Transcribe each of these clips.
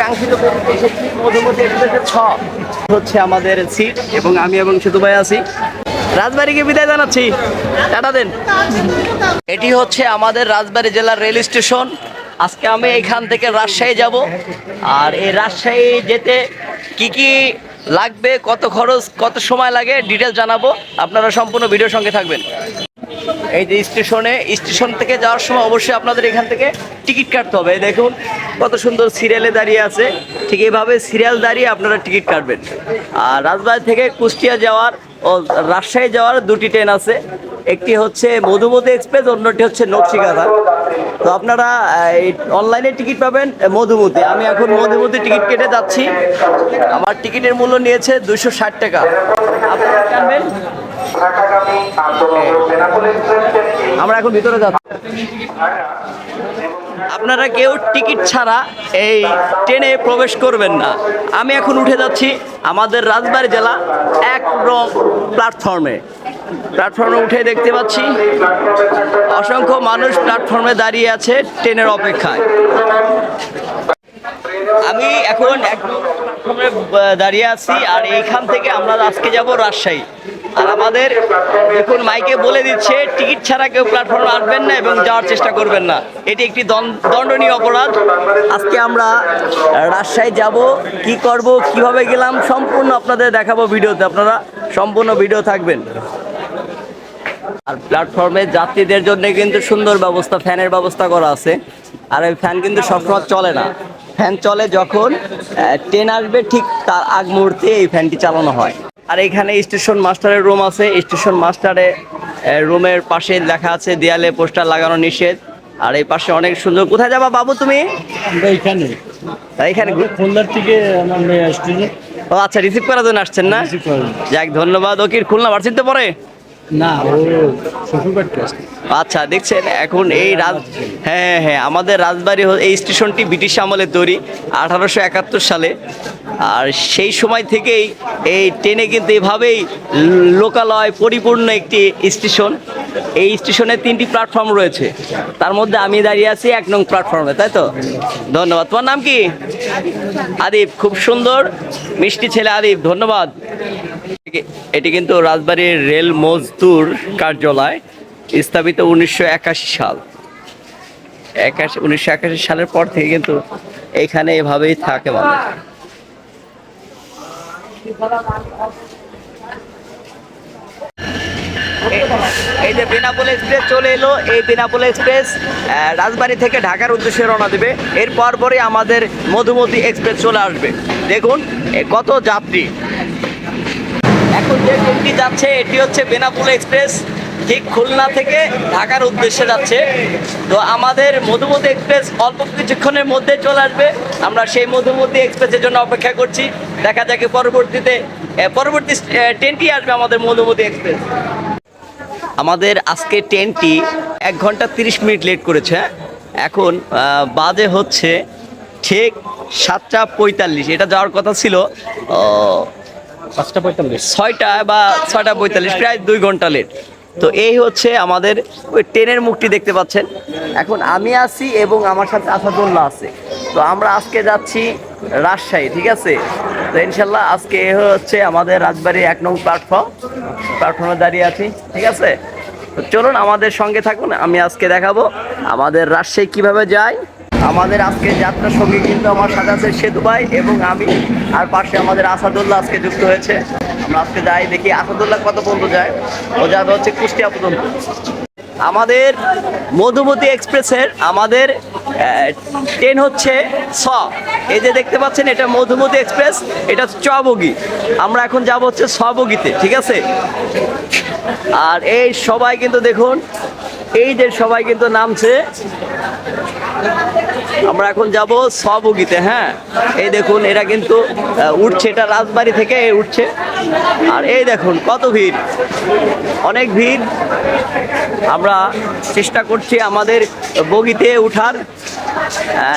কাঙ্ক্ষিত ছ হচ্ছে আমাদের সিট এবং আমি এবং সেতু ভাই আছি। রাজবাড়িকে বিদায় জানাচ্ছি। টাটা দেন। এটি হচ্ছে আমাদের রাজবাড়ি জেলার রেল স্টেশন। আজকে আমি এখান থেকে রাজশাহী যাব। আর এই রাজশাহী যেতে কি কি লাগবে, কত খরচ, কত সময় লাগে ডিটেল জানাব। আপনারা সম্পূর্ণ ভিডিওর সঙ্গে থাকবেন। এই যে স্টেশনে, স্টেশন থেকে যাওয়ার সময় অবশ্যই আপনাদের এখান থেকে টিকিট কাটতে হবে। দেখুন, কত সুন্দর সিরিয়ালে দাঁড়িয়ে আছে। ঠিক এইভাবে সিরিয়াল দাঁড়িয়ে আপনারা টিকিট কাটবেন। আর রাজবাড়ি থেকে কুষ্টিয়া যাওয়ার ও রাজশাহী যাওয়ার দুটি ট্রেন আছে। একটি হচ্ছে মধুমতি এক্সপ্রেস, অন্যটি হচ্ছে নকশিকাথা তো আপনারা অনলাইনে টিকিট পাবেন মধুমতি। আমি এখন মধুমতি টিকিট কেটে যাচ্ছি। আমার টিকিটের মূল্য নিয়েছে দুশো ষাট টাকা। আপনারা কাটবেন ঢাকাগামী আন্তনগর বেনাপোল এক্সপ্রেস ট্রেনটি আমরা এখন ভিতরে যাচ্ছি। আপনারা কেউ টিকিট ছাড়া এই ট্রেনে প্রবেশ করবেন না। আমি এখন উঠে যাচ্ছি আমাদের রাজবাড়ী জেলা এক প্ল্যাটফর্মে। প্ল্যাটফর্মে উঠে দেখতে পাচ্ছি অসংখ্য মানুষ প্ল্যাটফর্মে দাঁড়িয়ে আছে ট্রেনের অপেক্ষায়। আমি এখন প্ল্যাটফর্মে দাঁড়িয়ে আছি আর এইখান থেকে আমরা আজকে যাব রাজশাহী। আর আমাদের এখন মাইকে বলে দিচ্ছে, টিকিট ছাড়া কেউ প্ল্যাটফর্মে আসবেন না এবং যাওয়ার চেষ্টা করবেন না। এটি একটি দণ্ডনীয় অপরাধ। আজকে আমরা রাজশাহী যাব, কি করব, কীভাবে গেলাম, সম্পূর্ণ আপনাদের দেখাবো ভিডিওতে। আপনারা সম্পূর্ণ ভিডিও থাকবেন। আর প্ল্যাটফর্মে যাত্রীদের জন্য কিন্তু সুন্দর ব্যবস্থা, ফ্যানের ব্যবস্থা করা আছে। আর ওই ফ্যান কিন্তু সবসময় চলে না। ফ্যান চলে যখন ট্রেন আসবে ঠিক তার আগ মুহূর্তে এই ফ্যানটি চালানো হয়। আর এখানে স্টেশন মাস্টারের রুম আছে। স্টেশন মাস্টারে রুমের পাশে লেখা আছে দেয়ালে পোস্টার লাগানো নিষেধ। আর এই পাশে অনেক সুন্দর কোথায় যাবা বাবু তুমি? এখানে। এখানে খুলনার থেকে ও আচ্ছা রিসিভ করার জন্য আসছেন না। যাক ধন্যবাদ। ওকির কি খুলনা ভার্সিটিতে পড়ে? আচ্ছা দেখছেন, এখন এই রাজ হ্যাঁ হ্যাঁ আমাদের রাজবাড়ি এই স্টেশনটি ব্রিটিশ আমলে তৈরি, আঠারোশো একাত্তর সালে। আর সেই সময় থেকেই এই ট্রেনে কিন্তু এভাবেই লোকালয় পরিপূর্ণ একটি স্টেশন। এই স্টেশনে তিনটি প্ল্যাটফর্ম রয়েছে। তার মধ্যে আমি দাঁড়িয়ে আছি এক নং প্ল্যাটফর্মে, তাই তো? ধন্যবাদ। তোমার নাম কি? আদিব, খুব সুন্দর, মিষ্টি ছেলে আদিব, ধন্যবাদ। এটি কিন্তু রাজবাড়ির রেল মজদুর কার্যালয়, স্থাপিত উনিশশো একাশি সাল। একাশি, উনিশশো একাশি সালের পর থেকে কিন্তু এখানে এভাবেই থাকে মানুষ। এই যে বেনাপোল এক্সপ্রেস চলে এলো, এই বেনাপোল এক্সপ্রেস রাজবাড়ি থেকে ঢাকার উদ্দেশ্যে রওনা দেবে। এর পরপরই আমাদের মধুমতি এক্সপ্রেস চলে আসবে। দেখুন কত যাত্রী। এখন যে ট্রেনটি যাচ্ছে, এটি হচ্ছে বেনাপোল এক্সপ্রেস, ঠিক খুলনা থেকে ঢাকার উদ্দেশ্যে যাচ্ছে। তো আমাদের মধুমতি এক্সপ্রেস অল্প কিছুক্ষণের মধ্যে চলে আসবে। আমরা সেই মধুমতি এক্সপ্রেসের জন্য অপেক্ষা করছি। দেখা যাকে পরবর্তীতে পরবর্তী ট্রেনটি আসবে আমাদের মধুমতি এক্সপ্রেস। আমাদের আজকে ট্রেনটি এক ঘণ্টা তিরিশ মিনিট লেট করেছে? এখন বাজে হচ্ছে ঠিক সাতটা পঁয়তাল্লিশ। এটা যাওয়ার কথা ছিল। পাঁচটা পঁয়তাল্লিশ? ছয়টা বা ছয়টা পঁয়তাল্লিশ, প্রায় দুই ঘণ্টা লেট তো এই হচ্ছে আমাদের ওই ট্রেনের মুখটি দেখতে পাচ্ছেন। এখন আমি আছি এবং আমার সাথে আসাদুল্লাহ আছে। তো আমরা আজকে যাচ্ছি রাজশাহী, ঠিক আছে? তো ইনশাল্লাহ আজকে এ হচ্ছে আমাদের রাজবাড়ির এক নং প্ল্যাটফর্ম প্ল্যাটফর্মে দাঁড়িয়ে আছি, ঠিক আছে? তো চলুন আমাদের সঙ্গে থাকুন, আমি আজকে দেখাবো আমাদের রাজশাহী কীভাবে যায়। আমাদের আজকে যাত্রার সঙ্গে কিন্তু আমার সাথে আছে সেতু ভাই এবং আমি, আর পাশে আমাদের আসাদুল্লাহ আজকে যুক্ত হয়েছে। আমরা আজকে যাই দেখি আসাদুল্লাহ কত পর্যন্ত যায়। ও যাবে হচ্ছে কুষ্টিয়া পর্যন্ত। আমাদের মধুমতি এক্সপ্রেসের আমাদের ট্রেন হচ্ছে ছ এই যে দেখতে পাচ্ছেন, এটা মধুমতি এক্সপ্রেস, এটা চ বগি আমরা এখন যাব হচ্ছে ছ বগিতে ঠিক আছে? আর এই সবাই কিন্তু দেখুন, এই যে সবাই কিন্তু নামছে আমরা এখন যাব সবুগিতে হ্যাঁ? এই দেখুন, এরা কিন্তু উঠছে, এটা রাজবাড়ি থেকে উঠছে। আর এই দেখুন, কত ভিড়। অনেক ভিড়। আমরা চেষ্টা করছি আমাদের বগিতে উঠার।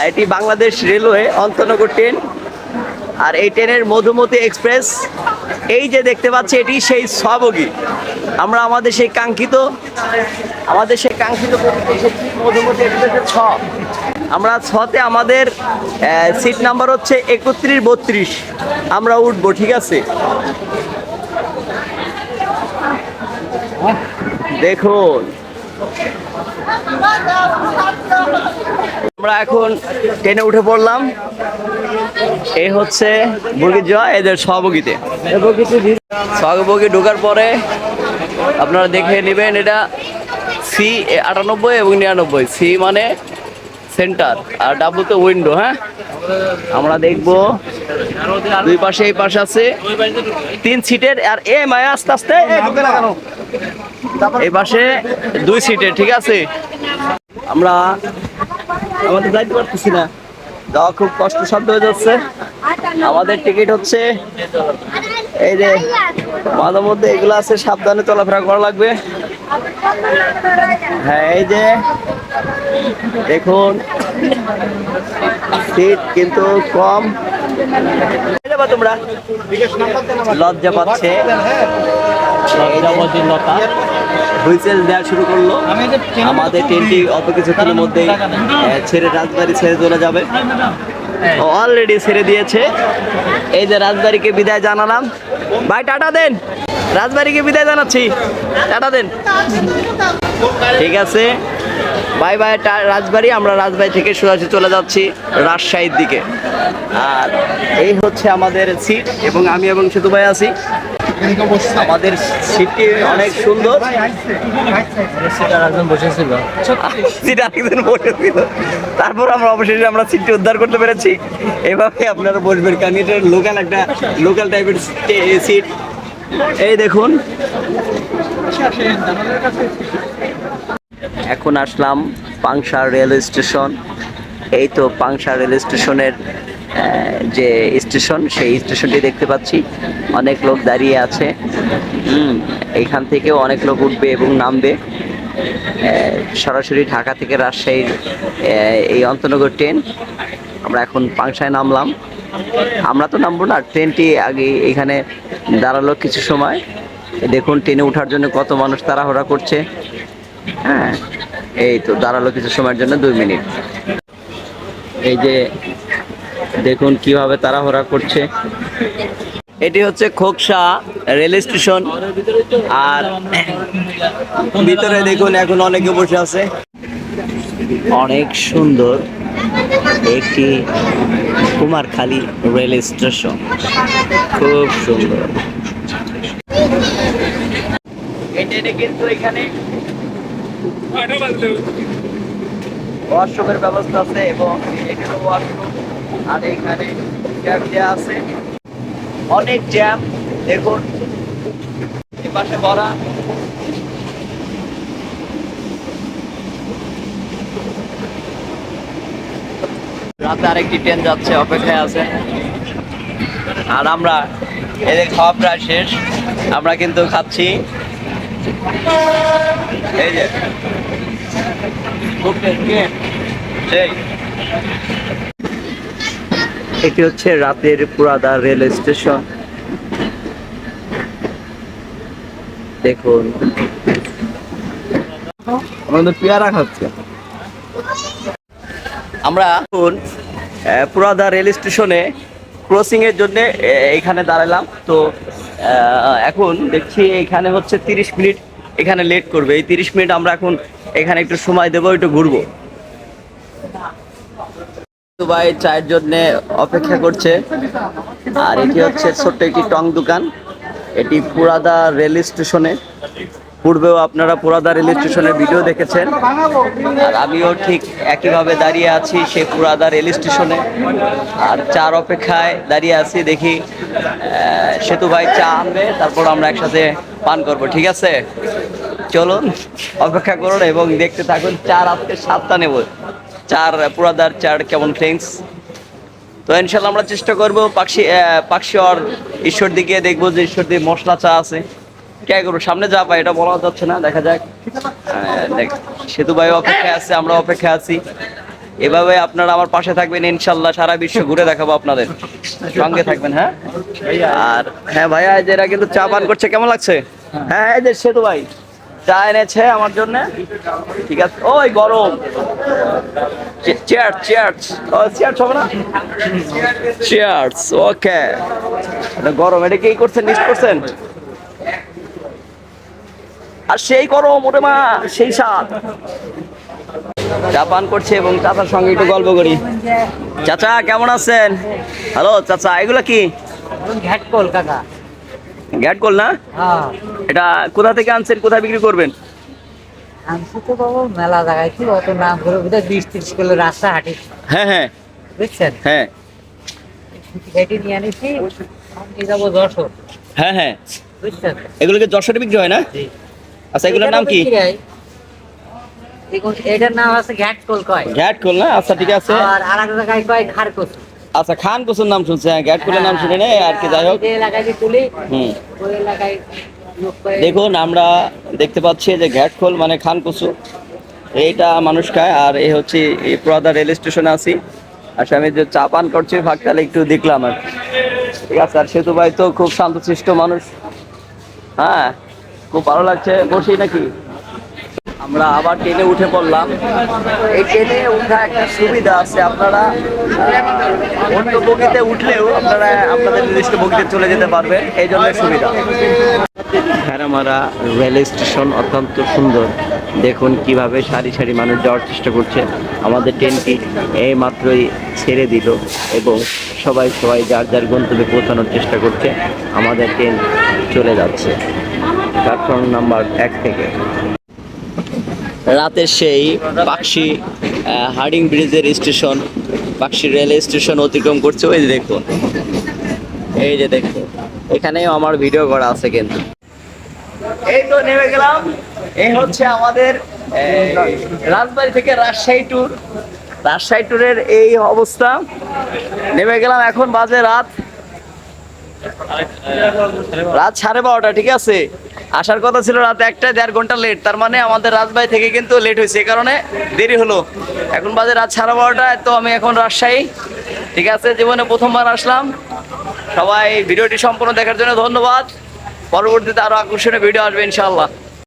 এটি বাংলাদেশ রেলওয়ে অন্তনগর ট্রেন। আর এই ট্রেনের মধুমতি এক্সপ্রেস, এই যে দেখতে পাচ্ছি এটি সেই সবগি আমরা আমাদের সেই কাঙ্ক্ষিত, আমাদের সেই কাঙ্ক্ষিত মধুমতি এক্সপ্রেসের ছ। আমরা ছতে আমাদের সিট নাম্বার হচ্ছে একত্রিশ বত্রিশ। আমরা উঠবো, ঠিক আছে? দেখুন। আমরা এখন ট্রেনে উঠে পড়লাম। এই হচ্ছে বগির জয়, এদের সহবগিতে সহবগি ঢোকার পরে আপনারা দেখে নেবেন এটা সি আটানব্বই এবং নিরানব্বই। সি মানে সেন্টার আর ডাব্লু তো উইন্ডো হ্যাঁ? আমরা দেখব দুই পাশে এই পাশে আছে তিন সিটের আর এ মায়া আস্তে আস্তে কেন? এই পাশে দুই সিটের ঠিক আছে? আমরা আমাদের যাইতে পারতেছি না। যাওয়া খুব কষ্ট সাধ্য হয়ে যাচ্ছে। আমাদের টিকিট হচ্ছে এই যে মাঝে মধ্যে এগুলো আছে সাবধানে চলাফেরা করা লাগবে। হ্যাঁ এই যে দেখুন সিট কিন্তু কম। তোমরা। লজ্জা পাচ্ছে। লতা হুইসেল দেওয়া শুরু করল। আমাদের ট্রেনটি অল্প কিছুক্ষণের মধ্যে ছেড়ে রাজবাড়ি ছেড়ে চলে যাবে। অলরেডি ছেড়ে দিয়েছে। এই যে রাজবাড়িকে বিদায় জানালাম। ভাই টাটা দেন। রাজবাড়িকে বিদায় জানাচ্ছি। টাটা দেন। ঠিক আছে। বাই বাই রাজবাড়ি, আমরা রাজবাড়ি থেকে সোজাসুজি চলে যাচ্ছি রাজশাহীর দিকে। আর এই হচ্ছে আমাদের সিট এবং আমি এবং সেতু ভাই আছি। আমাদের সিটটি অনেক সুন্দর। সিট আরেকজন বসেছিল। তারপর আমরা অবশেষে আমরা সিটটি উদ্ধার করতে পেরেছি। এভাবে আপনারা বসবেন। কারণ এটা লোকাল একটা লোকাল টাইপের সিট এই দেখুন। এখন আসলাম পাংশা রেল স্টেশন। এই তো পাংশা রেল স্টেশনের যে স্টেশন, সেই স্টেশনটি দেখতে পাচ্ছি। অনেক লোক দাঁড়িয়ে আছে। এখান থেকেও অনেক লোক উঠবে এবং নামবে। সরাসরি ঢাকা থেকে রাজশাহীর এই অন্তনগর ট্রেন। আমরা এখন পাংশায় নামলাম। আমরা তো নামবো না, ট্রেনটি আগে এখানে দাঁড়াল কিছু সময়। দেখুন, ট্রেনে ওঠার জন্য কত মানুষ তাড়াহুড়া করছে। হ্যাঁ এই তো দাঁড়াল কিছু সময়ের জন্য, দুই মিনিট। এই যে, দেখুন কীভাবে তাড়াহুড়া করছে। এটি হচ্ছে খোকসা রেল স্টেশন। আর ভিতরে দেখুন, এখন অনেকে বসে আছে। অনেক সুন্দর একটি কুমারখালী রেল স্টেশন। খুব সুন্দর। এখানে ওয়াশরুমের ব্যবস্থা আছে এবং এখানে ওয়াশরুম, আর এখানে দেওয়া আছে। অনেক জ্যাম, দেখুন। পাশে ভরা। রাতে আরেকটি ট্রেন যাচ্ছে, অপেক্ষায় আছে। আর আমরা, এদের খাওয়া প্রায় শেষ। আমরা কিন্তু খাচ্ছি। এই যে। সেই। এটি হচ্ছে রাতের পুরাদা রেল স্টেশন। দেখুন। আমাদের পেয়ারা খাচ্ছে। আমরা এখন পুরাদা রেল স্টেশনে ক্রসিং এর জন্য এখানে দাঁড়ালাম। তো আহ, এখন দেখছি এখানে হচ্ছে তিরিশ মিনিট এখানে লেট করবে। এই তিরিশ মিনিট আমরা এখন এখানে একটু সময় দেবো, একটু ঘুরবো। দুবাই চায়ের জন্য অপেক্ষা করছে। আর এটি হচ্ছে ছোট্ট একটি টং দোকান। এটি পুরাদা রেল স্টেশনে। পূর্বেও আপনারা পুরাদা রেল স্টেশনের ভিডিও দেখেছেন। আর আমিও ঠিক একইভাবে দাঁড়িয়ে আছি সেই পুরাদা রেল স্টেশনে। আর চার অপেক্ষায় দাঁড়িয়ে আছি দেখি সেতু ভাই চা আনবে তারপর আমরা একসাথে পান করব ঠিক আছে? চলুন অপেক্ষা করুন এবং দেখতে থাকুন চার আজকে সাতটা নেব। চার পুরাদার চার কেমন থিংস তো ইনশাল্লাহ আমরা চেষ্টা করব পাকশি আহ, পাকশিওর ঈশ্বর দিকে দেখব যে ঈশ্বর দিয়ে মশলা চা আছে। কে করব? সামনে যা পাই এটা বলা যাচ্ছে না, দেখা যাক। দেখ, সেতু ভাই অপেক্ষায় আছে, আমরা অপেক্ষা আছি। এভাবে আপনারা আমার পাশে থাকবেন, ইনশাল্লাহ সারা বিশ্ব ঘুরে দেখাবো আপনাদের। সঙ্গে থাকবেন হ্যাঁ? আর হ্যাঁ ভাইয়া যে এরা কিন্তু চা পান করছে, কেমন লাগছে? হ্যাঁ এই যে সেতু ভাই, চা এনেছে আমার জন্য। ঠিক আছে, ওই গরম। Chair chair. হবে না? Chairs, okay. গরম, এটা কি করছেন, মিস করছেন? আর সেই গরম ওরে মা সেই স্বাদ। চা পান করছে এবং চাচার সঙ্গে একটু গল্প করি। চাচা কেমন আছেন? হ্যালো চাচা এগুলো কি? ঘ্যাট কলকাতা গ্যাট কল না? হ্যাঁ। এটা কোথা থেকে আনছেন কোথায় বিক্রি করবেন? আমি তো বাবু মেলা জায়গায় অত নাম করে বোধহয় বিশ তিরিশ কিলো রাস্তা হাঁটি। হ্যাঁ হ্যাঁ। বুঝছেন? হ্যাঁ। এটি নিয়ে আনিছি যাব যশোর। হ্যাঁ হ্যাঁ। বুঝছেন? এগুলো কি যশোরে বিক্রি হয় না? আচ্ছা এগুলোর নাম কি? হয়। দেখুন এটার নাম আছে ঘ্যাট কল কয়। গ্যাট কল না? আচ্ছা ঠিক আছে। আর আর জায়গায় কয় খারকস আচ্ছা খান নাম শুনছে হ্যাঁ কলের নাম শুনে নেই আর কি যাই হোক। এলাকায় যে তুলি হুম। ওই এলাকায় দেখুন আমরা দেখতে পাচ্ছি যে ঘ্যাটখোল মানে খান কুসু এইটা মানুষ খায় আর এই হচ্ছে পুরাদা রেল স্টেশনে আছি। আর আমি যে চা পান করছি ভাগতালে একটু দেখলাম আর ঠিক আছে আর সেতু ভাই তো খুব শান্তশিষ্ট মানুষ। হ্যাঁ খুব ভালো লাগছে। বসি নাকি? আমরা আবার ট্রেনে উঠে পড়লাম। এই ট্রেনে উঠা একটা সুবিধা আছে আপনারা। অন্য বগিতে উঠলেও আপনারা আপনাদের নির্দিষ্ট বগিতে চলে যেতে পারবেন। এই জন্য সুবিধা। ভেড়ামারা রেল স্টেশন অত্যন্ত সুন্দর। দেখুন কীভাবে সারি সারি মানুষ যাওয়ার চেষ্টা করছে। আমাদের ট্রেনটি এই মাত্রই ছেড়ে দিল এবং সবাই সবাই যার যার গন্তব্যে পৌঁছানোর চেষ্টা করছে। আমাদের ট্রেন চলে যাচ্ছে। প্ল্যাটফর্ম নাম্বার এক থেকে। রাতের সেই পাকশি হার্ডিং ব্রিজের স্টেশন পাকশি রেল স্টেশন অতিক্রম করছে। ওই যে দেখুন। এই যে দেখুন। এখানেও আমার ভিডিও করা আছে কিন্তু। এই তো নেমে গেলাম। এই হচ্ছে আমাদের রাজবাড়ি থেকে রাজশাহী ট্যুর রাজশাহী ট্যুরের এই অবস্থা। নেমে গেলাম এখন বাজে রাত রাত সাড়ে বারোটা, ঠিক আছে? আসার কথা ছিল রাত একটা দেড় ঘণ্টা লেট তার মানে আমাদের রাজবাড়ি থেকে কিন্তু লেট হয়েছে এই কারণে দেরি হলো। এখন বাজে রাত সাড়ে বারোটা, তো আমি এখন রাজশাহী, ঠিক আছে? জীবনে প্রথমবার আসলাম। সবাই ভিডিওটি সম্পূর্ণ দেখার জন্য ধন্যবাদ। পরবর্তীতে আরও আকর্ষণীয় ভিডিও আসবে, ইনশাআল্লাহ।